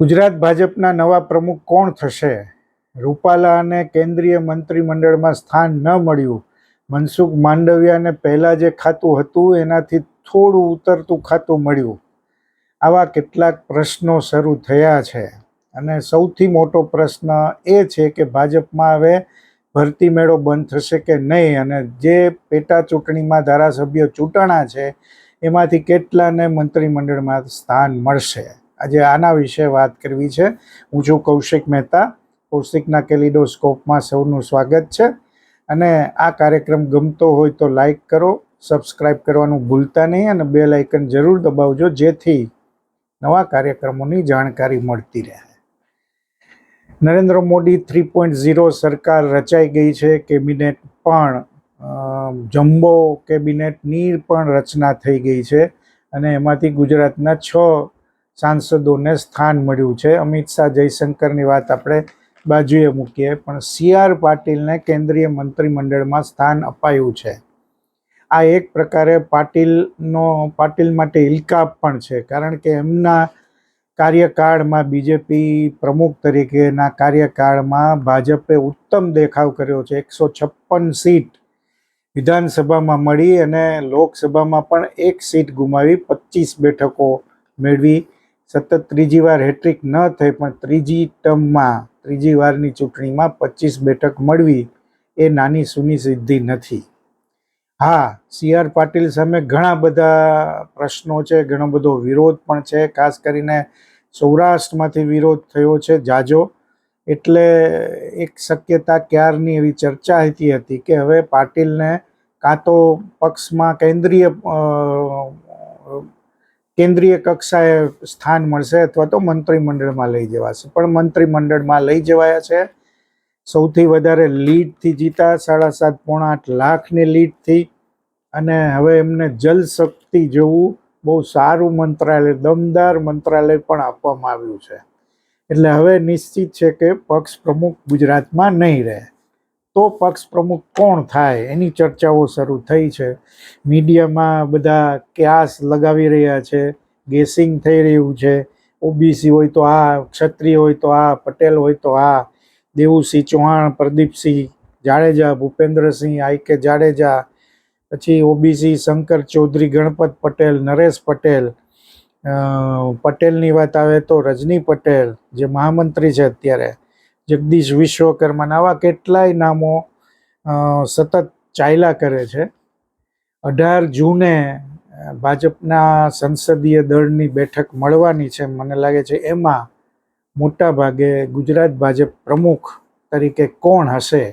ગુજરાત ભાજપના નવા પ્રમુખ કોણ થશે? રૂપાલાને કેન્દ્રીય મંત્રીમંડળમાં સ્થાન ન મળ્યું. મનસુખ માંડવિયાને પહેલાં જે ખાતું હતું, એનાથી થોડું ઉતરતું ખાતું મળ્યું. આવા કેટલાક પ્રશ્નો શરૂ થયા છે. અને સૌથી મોટો પ્રશ્ન એ છે કે ભાજપમાં હવે ભરતી મેળો બંધ થશે કે નહીં? અને જે પેટા ચૂંટણીમાં ધારાસભ્યો ચૂંટણા છે, એમાંથી કેટલાને મંત્રીમંડળમાં સ્થાન મળશે? આજે આના વિશે વાત કરવી છે. હું છું કૌશિક મહેતા, કૌશિકના કેલિડોસ્કોપમાં સૌનું સ્વાગત છે. અને આ કાર્યક્રમ ગમતો હોય તો લાઈક કરો સબસ્ક્રાઈબ કરવાનું ભૂલતા નહીં અને બે લાઇકન જરૂર દબાવજો, જેથી નવા કાર્યક્રમોની જાણકારી મળતી રહે. Narendra Modi three point zero સરકાર રચાઈ ગઈ છે. કેબિનેટ પણ જમ્બો કેબિનેટની પણ રચના થઈ ગઈ છે. અને એમાંથી ગુજરાતના છ સાંસદોને સ્થાન મળ્યું છે. અમિત શાહ જયશંકરની વાત આપણે બાજુએ મૂકીએ, પણ સી આર પાટીલને કેન્દ્રીય મંત્રીમંડળમાં સ્થાન અપાયું છે. આ એક પ્રકારે પાટીલનો, પાટીલ માટે ઇલકાપ પણ છે, કારણ કે એમના કાર્યકાળમાં બીજેપી પ્રમુખ તરીકેના કાર્યકાળમાં ભાજપે ઉત્તમ દેખાવ કર્યો છે. એકસો છપ્પન સીટ વિધાનસભામાં મળી અને લોકસભામાં પણ એક સીટ ગુમાવી પચીસ બેઠકો મેળવી સતત ત્રીજી વાર હેટ્રિક ન થઈ, પણ ત્રીજી ટર્મમાં, ત્રીજી વારની ચૂંટણીમાં પચીસ બેઠક મળવી એ નાની સૂની સિદ્ધિ નથી. હા, સી આર પાટીલ સામે ઘણા બધા પ્રશ્નો છે, ઘણો બધો વિરોધ પણ છે, ખાસ કરીને સૌરાષ્ટ્રમાંથી વિરોધ થયો છે જાજો. એટલે એક શક્યતા ક્યારની એવી ચર્ચા હતી હતી કે હવે પાટીલને કાં તો પક્ષમાં કેન્દ્રીય કેન્દ્રીય કક્ષાએ સ્થાન મળશે અથવા તો મંત્રીમંડળમાં લઈ જવાશે. પણ મંત્રીમંડળમાં લઈ જવાયા છે. સૌથી વધારે લીડથી જીતા સાડા સાત પોણા આઠ લાખની લીડથી. અને હવે એમને જલ શક્તિ જેવું બહુ સારું મંત્રાલય, દમદાર મંત્રાલય પણ આપવામાં આવ્યું છે. એટલે હવે નિશ્ચિત છે કે પક્ષ પ્રમુખ ગુજરાતમાં નહીં રહે. તો પક્ષ પ્રમુખ કોણ થાય? એની ચર્ચાઓ શરૂ થઈ છે. મીડિયામાં બધા ક્યાસ લગાવી રહ્યા છે. ગેસિંગ થઈ રહ્યું છે. ઓબીસી હોય તો આ, ક્ષત્રિય હોય તો આ, પટેલ હોય તો આ દેવુસિંહ ચૌહાણ, પ્રદીપસિંહ જાડેજા, ભૂપેન્દ્રસિંહ, આઈ કે જાડેજા, પછી ઓબીસી શંકર ચૌધરી, ગણપત પટેલ, નરેશ પટેલ પટેલની વાત આવે તો રજની પટેલ, જે મહામંત્રી છે અત્યારે. જગદીશ વિશ્વકર્મા આવા કેટલાય નામો સતત ચાલ્યા કરે છે. અઢાર જૂને ભાજપના સંસદીય દળની બેઠક મળવાની છે મને લાગે છે. એમાં મોટા ભાગે ગુજરાત ભાજપ પ્રમુખ તરીકે કોણ હશે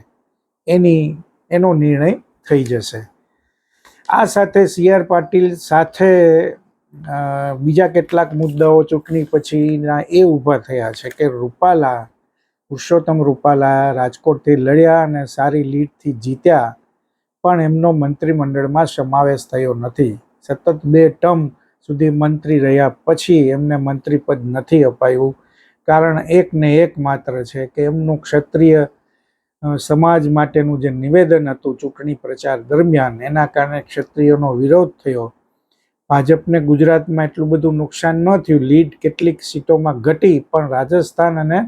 એની, એનો નિર્ણય થઈ જશે. આ સાથે સી આર પાટીલ સાથે બીજા કેટલાક મુદ્દાઓ ચૂંટણી પછીના એ ઊભા થયા છે કે રૂપાલા પુરુષોત્તમ રૂપાલા રાજકોટથી લડ્યા અને સારી લીડથી જીત્યા, પણ એમનો મંત્રીમંડળમાં સમાવેશ થયો નથી. સતત બે ટર્મ સુધી મંત્રી રહ્યા પછી એમને મંત્રીપદ નથી અપાયું. કારણ એક ને એક માત્ર છે કે એમનું ક્ષત્રિય સમાજ માટેનું જે નિવેદન હતું ચૂંટણી પ્રચાર દરમિયાન, એના કારણે ક્ષત્રિયોનો વિરોધ થયો. ભાજપને ગુજરાતમાં એટલું બધું નુકસાન ન થયું. લીડ કેટલીક સીટોમાં ઘટી, પણ રાજસ્થાન અને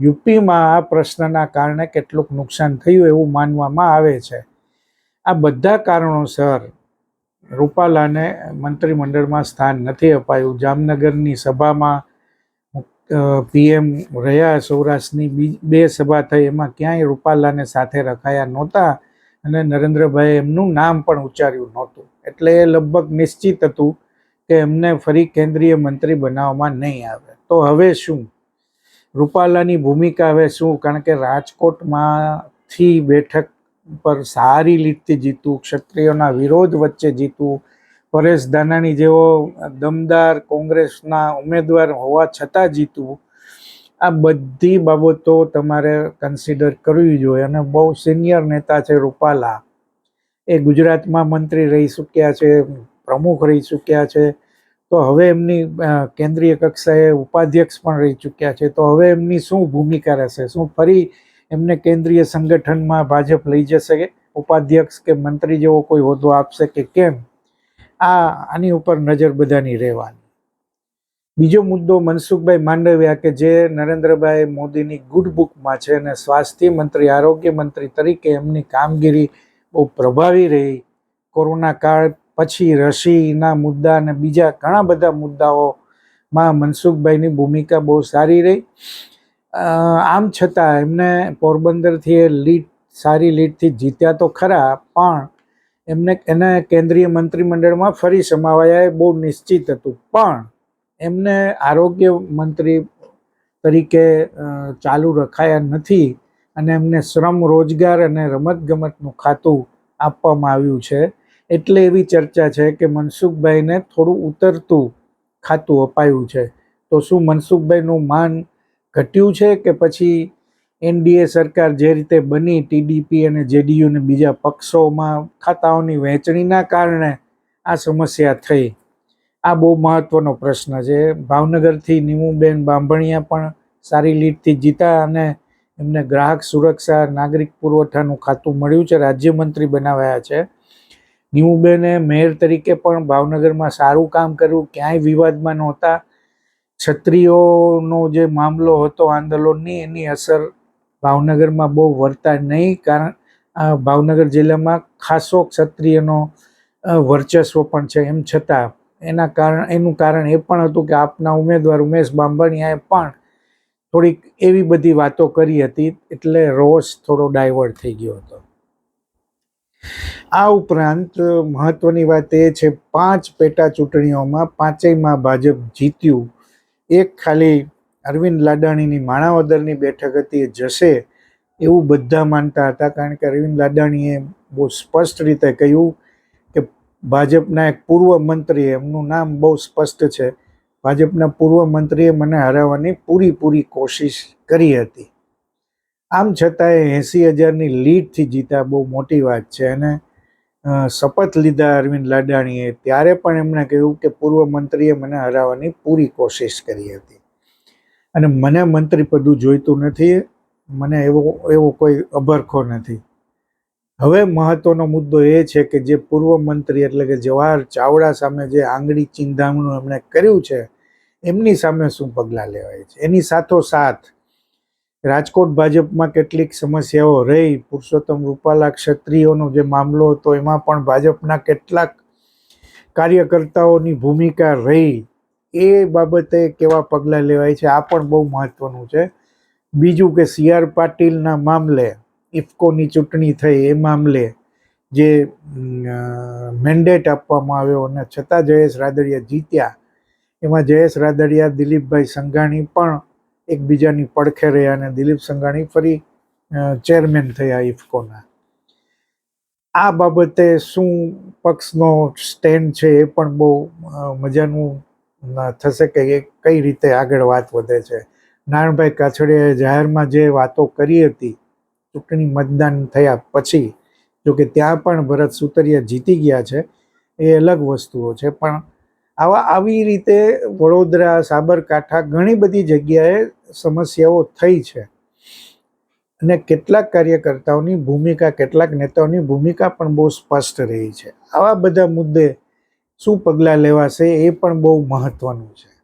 યુપીમાં આ પ્રશ્નના કારણે કેટલુંક નુકસાન થયું એવું માનવામાં આવે છે. આ બધા કારણોસર રૂપાલાને મંત્રીમંડળમાં સ્થાન નથી અપાયું. જામનગરની સભામાં પીએમ રહ્યા, સૌરાષ્ટ્રની બી સભા થઈ, એમાં ક્યાંય રૂપાલાને સાથે રખાયા નહોતા અને નરેન્દ્રભાઈ એમનું નામ પણ ઉચ્ચાર્યું નહોતું. એટલે એ લગભગ નિશ્ચિત હતું કે એમને ફરી કેન્દ્રીય મંત્રી બનાવવામાં નહીં આવે. તો હવે શું? રૂપાલાની ભૂમિકા હવે શું? કારણ કે રાજકોટમાંથી બેઠક પર સારી રીતે જીતવું ક્ષત્રિયોના વિરોધ વચ્ચે જીતવું પરેશ ધાનાણી જેવો દમદાર કોંગ્રેસના ઉમેદવાર હોવા છતાં જીતવું આ બધી બાબતો તમારે કન્સિડર કરવી જોઈએ અને બહુ સિનિયર નેતા છે રૂપાલા. એ ગુજરાતમાં મંત્રી રહી ચૂક્યા છે, પ્રમુખ રહી ચૂક્યા છે. તો હવે એમની કેન્દ્રીય કક્ષાએ ઉપાધ્યક્ષ પણ રહી ચૂક્યા છે. તો હવે એમની શું ભૂમિકા રહેશે? શું ફરી એમને કેન્દ્રીય સંગઠનમાં ભાજપ લઈ જશે કે ઉપાધ્યક્ષ કે મંત્રી જેવો કોઈ હોદ્દો આપશે કે કેમ? આ, આની ઉપર નજર બધાની રહેવાની. બીજો મુદ્દો મનસુખભાઈ માંડવિયા કે જે નરેન્દ્રભાઈ મોદીની ગુડ બુકમાં છે અને સ્વાસ્થ્ય મંત્રી, આરોગ્ય મંત્રી તરીકે એમની કામગીરી બહુ પ્રભાવી રહી. કોરોના કાળ પછી રસીના મુદ્દા અને બીજા ઘણા બધા મુદ્દાઓમાં મનસુખભાઈની ભૂમિકા બહુ સારી રહી. આમ છતાં એમને પોરબંદરથી એ લીડ, સારી લીડથી જીત્યા તો ખરા, પણ એમને, એને કેન્દ્રીય મંત્રીમંડળમાં ફરી સમાવાયા એ બહુ નિશ્ચિત હતું. પણ એમને આરોગ્ય મંત્રી તરીકે ચાલુ રખાયા નથી અને એમને શ્રમ રોજગાર અને રમતગમતનું ખાતું આપવામાં આવ્યું છે. એટલે એવી ચર્ચા છે કે મનસુખભાઈને થોડું ઉતરતું ખાતું અપાયું છે. તો શું મનસુખભાઈનું માન ઘટ્યું છે કે પછી એનડીએ સરકાર જે રીતે બની, ટીડીપી અને જેડીયુ અને બીજા પક્ષોમાં ખાતાઓની વહેંચણીના કારણે આ સમસ્યા થઈ? આ બહુ મહત્વનો પ્રશ્ન છે. ભાવનગરથી નીમુબેન બાંભણિયા પણ સારી લીડથી જીતા અને એમને ગ્રાહક સુરક્ષા, નાગરિક પુરવઠાનું ખાતું મળ્યું છે. રાજ્યમંત્રી બનાવાયા છે. નીમુબેને મેયર તરીકે પણ ભાવનગરમાં સારું કામ કર્યું, ક્યાંય વિવાદમાં નહોતા. ક્ષત્રિયોનો જે મામલો હતો આંદોલનની, એની અસર ભાવનગરમાં બહુ વર્તા નહીં, કારણ ભાવનગર જિલ્લામાં ખાસો ક્ષત્રિયનો વર્ચસ્વ પણ છે. એમ છતાં, એના કારણ, એનું કારણ એ પણ હતું કે આપના ઉમેદવાર ઉમેશ બાંભણિયાએ પણ થોડીક એવી બધી વાતો કરી હતી, એટલે રોષ થોડો ડાયવર્ટ થઈ ગયો હતો. આ ઉપરાંત મહત્વની વાત એ છે, પાંચ પેટા ચૂંટણીઓમાં પાંચેયમાં ભાજપ જીત્યું. એક ખાલી અરવિંદ લાડાણીની માણાવદરની બેઠક હતી, એ જશે એવું બધા માનતા હતા, કારણ કે અરવિંદ લાડાણીએ બહુ સ્પષ્ટ રીતે કહ્યું કે ભાજપના એક પૂર્વ મંત્રી એમનું નામ બહુ સ્પષ્ટ છે, ભાજપના પૂર્વ મંત્રીએ મને હરાવવાની પૂરીપૂરી કોશિશ કરી હતી. આમ છતાંય એંસી હજારની લીડથી જીતા બહુ મોટી વાત છે. અને શપથ લીધા અરવિંદ લાડાણીએ ત્યારે પણ એમણે કહ્યું કે પૂર્વ મંત્રીએ મને હરાવવાની પૂરી કોશિશ કરી હતી. અને મને મંત્રી પદું જોઈતું નથી, મને એવો એવો કોઈ અભરખો નથી. હવે મહત્વનો મુદ્દો એ છે કે જે પૂર્વ મંત્રી એટલે કે જવાહર ચાવડા સામે જે આંગળી ચિંધામણું એમણે કર્યું છે, એમની સામે શું પગલાં લેવાય છે? એની સાથોસાથ રાજકોટ ભાજપમાં કેટલીક સમસ્યાઓ રહી. પુરુષોત્તમ રૂપાલા ક્ષત્રિયોનો જે મામલો હતો, એમાં પણ ભાજપના કેટલાક કાર્યકર્તાઓની ભૂમિકા રહી. એ બાબતે કેવા પગલાં લેવાય છે? આ પણ બહુ મહત્વનું છે. બીજું કે સી આર પાટીલના મામલે, ઇફકોની ચૂંટણી થઈ, એ મામલે જે મેન્ડેટ આપવામાં આવ્યો અને છતાં જયેશ રાદડિયા જીત્યા. એમાં જયેશ રાદડિયા, દિલીપભાઈ સંઘાણી પણ એકબીજાની પડખે રહ્યા અને દિલીપ સંઘાણી ફરી ચેરમેન થયા ઇફકોના આ બાબતે શું પક્ષનો સ્ટેન્ડ છે એ પણ બહુ મજાનું થશે કે એ કઈ રીતે આગળ વાત વધે છે. નારણભાઈ કાછડિયાએ જાહેરમાં જે વાતો કરી હતી, ચૂંટણી મતદાન થયા પછી જો કે ત્યાં પણ ભરત સુતરિયા જીતી ગયા છે, એ અલગ વસ્તુઓ છે, પણ આવા આવી રીતે વડોદરા, સાબરકાંઠા ઘણી બધી જગ્યાએ સમસ્યાઓ થઈ છે. અને કેટલાક કાર્યકર્તાઓની ભૂમિકા, કેટલાક નેતાઓની ભૂમિકા પણ બહુ સ્પષ્ટ રહી છે. આવા બધા મુદ્દે શું પગલાં લેવાશે એ પણ બહુ મહત્વનું છે.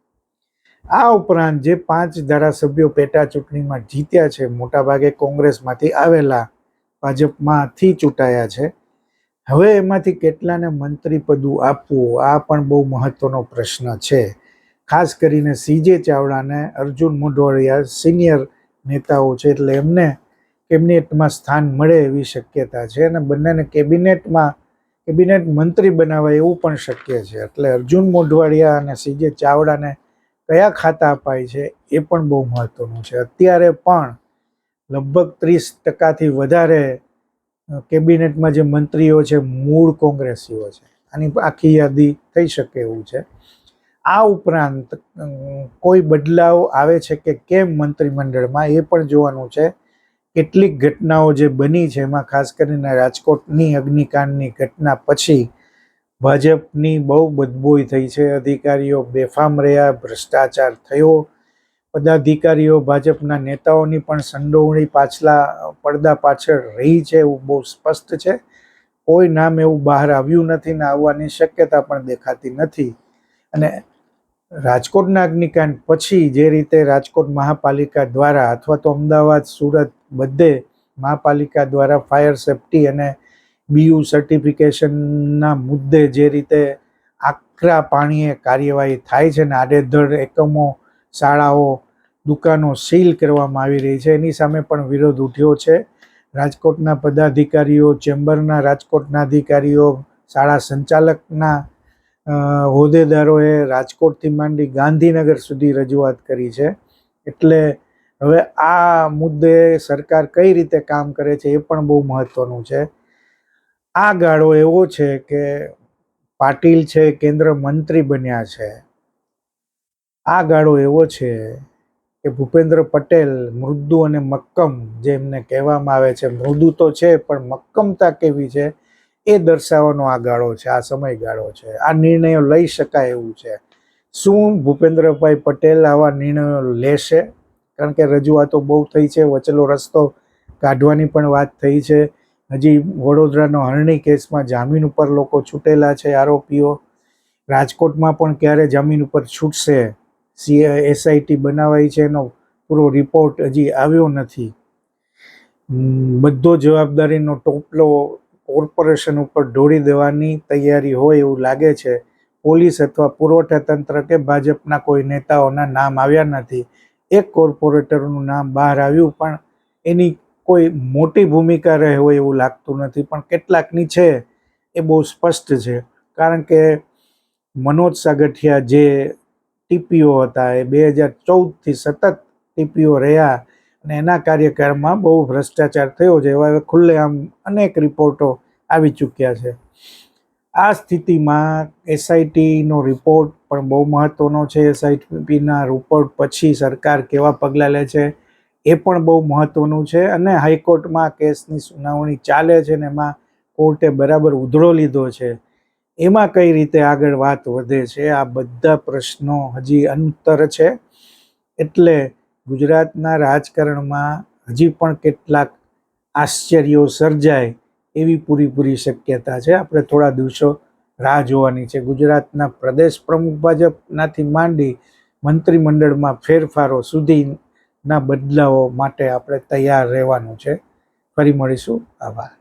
આ ઉપરાંત જે પાંચ ધારાસભ્યો પેટા ચૂંટણીમાં જીત્યા છે, મોટાભાગે કોંગ્રેસમાંથી આવેલા ભાજપમાંથી ચૂંટાયા છે હવે એમાંથી કેટલાને મંત્રી પદું આપવું, આ પણ બહુ મહત્વનો પ્રશ્ન છે. ખાસ કરીને સીજે ચાવડાને અર્જુન મોઢવાડિયા સિનિયર નેતાઓ છે, એટલે એમને કેબિનેટમાં સ્થાન મળે એવી શક્યતા છે અને બંનેને કેબિનેટમાં, કેબિનેટ મંત્રી બનાવાય એવું પણ શક્ય છે. એટલે અર્જુન મોઢવાડિયા અને સીજે ચાવડાને કયા ખાતા અપાય છે એ પણ બહુ મહત્વનું છે. અત્યારે પણ લગભગ ત્રીસ ટકાથી વધારે કેબિનેટમાં જે મંત્રીઓ છે, મૂળ કોંગ્રેસીઓ છે, આની આખી યાદી થઈ શકે એવું છે. આ ઉપરાંત કોઈ બદલાવ આવે છે કે કેમ મંત્રીમંડળમાં, એ પણ જોવાનું છે. કેટલીક ઘટનાઓ જે બની છે, એમાં ખાસ કરીને રાજકોટની અગ્નિકાંડની ઘટના પછી ભાજપની બહુ બદબોઈ થઈ છે. અધિકારીઓ બેફામ રહ્યા, ભ્રષ્ટાચાર થયો. પદાધિકારીઓ, ભાજપના નેતાઓની પણ સંડોવણી પાછલા પડદા પાછળ રહી છે એવું બહુ સ્પષ્ટ છે. કોઈ નામ એવું બહાર આવ્યું નથી ને આવવાની શક્યતા પણ દેખાતી નથી. અને રાજકોટના અગ્નિકાંડ પછી જે રીતે રાજકોટ મહાપાલિકા દ્વારા અથવા તો અમદાવાદ, સુરત બધે મહાપાલિકા દ્વારા ફાયર સેફટી અને બીયુ સર્ટિફિકેશનના મુદ્દે જે રીતે આકરા પાણીએ કાર્યવાહી થાય છે ને આડેધડ એકમો શાળાઓ, દુકાનો સીલ કરવામાં આવી રહી છે. એની સામે પણ વિરોધ ઉઠ્યો છે. રાજકોટના પદાધિકારીઓ, ચેમ્બરના રાજકોટના અધિકારીઓ, શાળા સંચાલકના હોદ્દેદારોએ રાજકોટથી માંડી ગાંધીનગર સુધી રજૂઆત કરી છે. એટલે હવે આ મુદ્દે સરકાર કઈ રીતે કામ કરે છે એ પણ બહુ મહત્વનું છે. આ ગાળો એવો છે કે પાટીલ છે કેન્દ્ર મંત્રી બન્યા છે. આ ગાળો એવો છે કે ભૂપેન્દ્ર પટેલ મૃદુ અને મક્કમ જે એમને કહેવામાં આવે છે, મૃદુ તો છે, પણ મક્કમતા કેવી છે, એ દર્શાવવાનો આ ગાળો છે, આ સમયગાળો છે. આ નિર્ણયો લઈ શકાય એવું છે. શું ભૂપેન્દ્રભાઈ પટેલ આવા નિર્ણયો લેશે? કારણ કે રજૂઆતો બહુ થઈ છે, વચલો રસ્તો કાઢવાની પણ વાત થઈ છે. હજી વડોદરાનો હરણી કેસમાં જામીન ઉપર લોકો છૂટેલા છે આરોપીઓ. રાજકોટમાં પણ ક્યારે જામીન ઉપર છૂટશે? સી એસઆઈટી બનાવાઈ છે એનો પૂરો રિપોર્ટ હજી આવ્યો નથી. બધો જવાબદારીનો ટોપલો કોર્પોરેશન ઉપર ઢોળી દેવાની તૈયારી હોય એવું લાગે છે. પોલીસ અથવા પુરવઠા તંત્ર કે ભાજપના કોઈ નેતાઓના નામ આવ્યા નથી. એક કોર્પોરેટરનું નામ બહાર આવ્યું, પણ એની કોઈ મોટી ભૂમિકા રહે હોય એવું લાગતું નથી. પણ કેટલાકની છે એ બહુ સ્પષ્ટ છે. કારણ કે મનોજ સાગઠિયા જે ટીપીઓ હતા. એ બે હજાર ચૌદથી સતત ટીપીઓ રહ્યા અને એના કાર્યકાળમાં બહુ ભ્રષ્ટાચાર થયો છે એવા હવે ખુલ્લેઆમ અનેક રિપોર્ટો આવી ચૂક્યા છે. આ સ્થિતિમાં એસઆઈટીનો રિપોર્ટ પણ બહુ મહત્ત્વનો છે. એસઆઈટીના રિપોર્ટ પછી સરકાર કેવા પગલાં લે છે એ પણ બહુ મહત્ત્વનું છે અને હાઈકોર્ટમાં કેસની સુનાવણી ચાલે છે ને એમાં કોર્ટે બરાબર ઉધડો લીધો છે. એમાં કઈ રીતે આગળ વાત વધે છે? આ બધા પ્રશ્નો હજી અંતર છે. એટલે ગુજરાતના રાજકારણમાં હજી પણ કેટલાક આશ્ચર્યો સર્જાય એવી પૂરીપૂરી શક્યતા છે. આપણે થોડા દિવસો રાહ જોવાની છે. ગુજરાતના પ્રદેશ પ્રમુખ ભાજપનાથી માંડી મંત્રીમંડળમાં ફેરફારો સુધીના બદલાવો માટે આપણે તૈયાર રહેવાનું છે. ફરી મળીશું. આભાર.